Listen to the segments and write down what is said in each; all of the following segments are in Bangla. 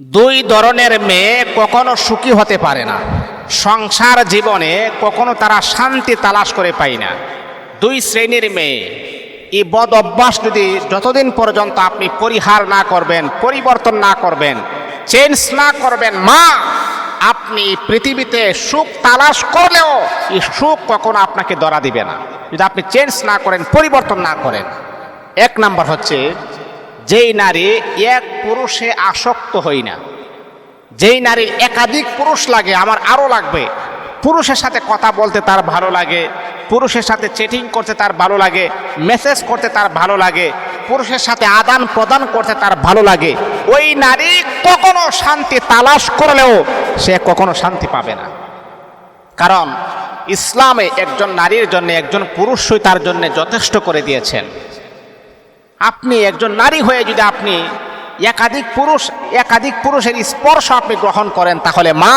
দুই ধরনের মেয়ে কখনো সুখী হতে পারে না। সংসার জীবনে কখনো তারা শান্তি তালাশ করে পায় না। দুই শ্রেণির মেয়ে, এই বদ অভ্যাস যদি যতদিন পর্যন্ত আপনি পরিহার না করবেন, পরিবর্তন না করবেন চেঞ্জ না করবেন, মা, আপনি পৃথিবীতে সুখ তালাশ করলেও এই সুখ কখনো আপনাকে ধরা দিবে না। যদি আপনি চেঞ্জ না করেন, পরিবর্তন না করেন। এক নাম্বার হচ্ছে যেই নারী এক পুরুষে আসক্ত হই না, যেই নারীর একাধিক পুরুষ লাগে, আমার আরও লাগবে। পুরুষের সাথে কথা বলতে তার ভালো লাগে, পুরুষের সাথে চেটিং করতে তার ভালো লাগে মেসেজ করতে তার ভালো লাগে, পুরুষের সাথে আদান প্রদান করতে তার ভালো লাগে। ওই নারী কখনো শান্তি তালাশ করলেও সে কখনো শান্তি পাবে না। কারণ ইসলামে একজন নারীর জন্য একজন পুরুষই তার জন্য যথেষ্ট করে দিয়েছেন। আপনি একজন নারী হয়ে যদি আপনি একাধিক পুরুষ, একাধিক পুরুষের স্পর্শ আপনি গ্রহণ করেন, তাহলে মা,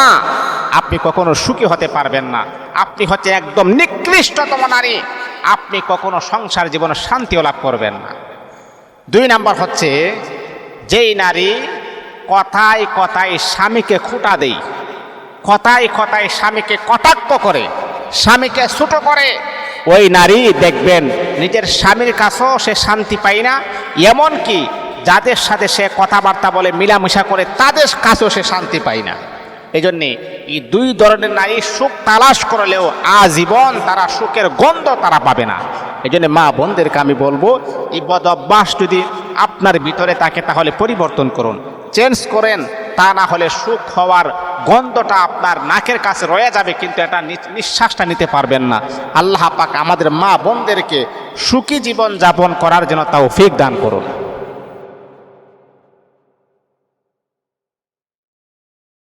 আপনি কখনো সুখী হতে পারবেন না। আপনি হচ্ছে একদম নিকৃষ্টতম নারী। আপনি কখনো সংসার জীবনে শান্তিও লাভ করবেন না। দুই নাম্বার হচ্ছে, যেই নারী কথায় কথায় স্বামীকে খুঁটা দেই কথায় কথায় স্বামীকে কটাক্ষ করে, স্বামীকে ছোট করে ওই নারী দেখবেন, নিজের স্বামীর কাছেও সে শান্তি পায় না। এমনকি যাদের সাথে সে কথাবার্তা বলে, মিলামিশা করে, তাদের কাছেও সে শান্তি পায় না। এই জন্যে এই দুই ধরনের নারী সুখ তালাশ করলেও আজীবন তারা সুখের গন্ধ তারা পাবে না। এই জন্য মা বোনদেরকে আমি বলব, এই বদ অভ্যাস যদি আপনার ভিতরে থাকে, তাহলে পরিবর্তন করুন। চেঞ্জ করেন, তা না হলে সুখ হওয়ার গন্ধটা আপনার নাকের কাছে রয়ে যাবে, কিন্তু এটা নিঃশ্বাসটা নিতে পারবেন না। আল্লাহ পাক আমাদের মা বোনদেরকে সুখী জীবন যাপন করার জন্য তাও ফিক দান করুন।